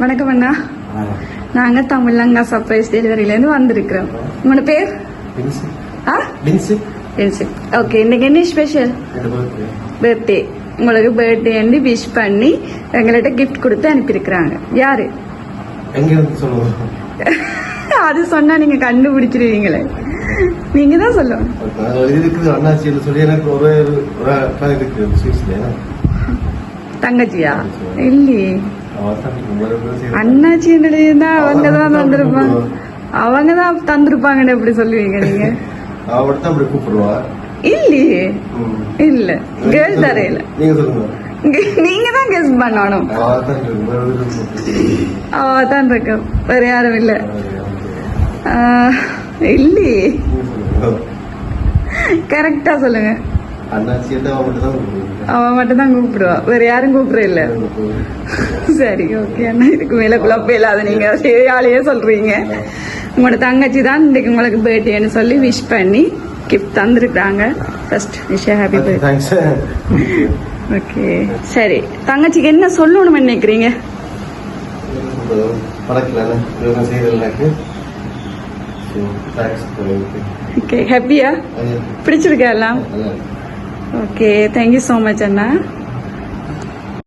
வணக்கம் அண்ணா. நாங்க தமிழங்கா சர்ப்ரைஸ் டெலிவரியிலேருந்து வந்திருக்கிறோம். உங்களோட பேர்? ஆ? ஓகே இன்னைக்கு என்ன ஸ்பெஷல் பர்த்டே உங்களுக்கு பர்த்டே விஷ் பண்ணி எங்கள்கிட்ட கிஃப்ட் கொடுத்து அனுப்பியிருக்கிறாங்க. யாரு? அது சொன்னா நீங்க கண்டுபிடிச்சிருவீங்களே. நீங்க தான் சொல்லணும். தங்கச்சியா? இல்லையே. அண்ணாச்சி தான் அவங்க தான் தந்திருப்பாங்க அவங்க தான் தந்திருப்பாங்கன்னு எப்படி சொல்லுவீங்க நீங்க? அவட தான் அப்படி கூப்பிடுவா. இல்லையே. இல்ல. கேர்ள் தரையில நீங்க சொல்லுங்க. நீங்க தான் கெஸ் பண்ணணும். அவ தான் இருக்கு. வேற யாரும் இல்ல. இல்லையே. கரெக்டா சொல்லுங்க. அவன் மட்டும் தான் கூப்பிடுவாங்க. அவ மட்டும் தான் கூப்பிடுவா. வேற யாரும் கூப்பிடுற இல்ல. சரி ஓகே அண்ணா இதுக்கு மேல குழப்பம் இல்லாத நீங்க சரியாலேயே சொல்றீங்க. உங்களோட தங்கச்சி தான் இன்னைக்கு உங்களுக்கு பர்த்டேன்னு சொல்லி விஷ் பண்ணி கிஃப்ட் தந்திருக்காங்க first wish happy birthday okay சரி. தங்கச்சிக்கு என்ன சொல்லணும்னு நினைக்கிறீங்க? ஓகே ஹாப்பியா பிடிச்சிருக்கா எல்லாம்? Okay thank you so much Anna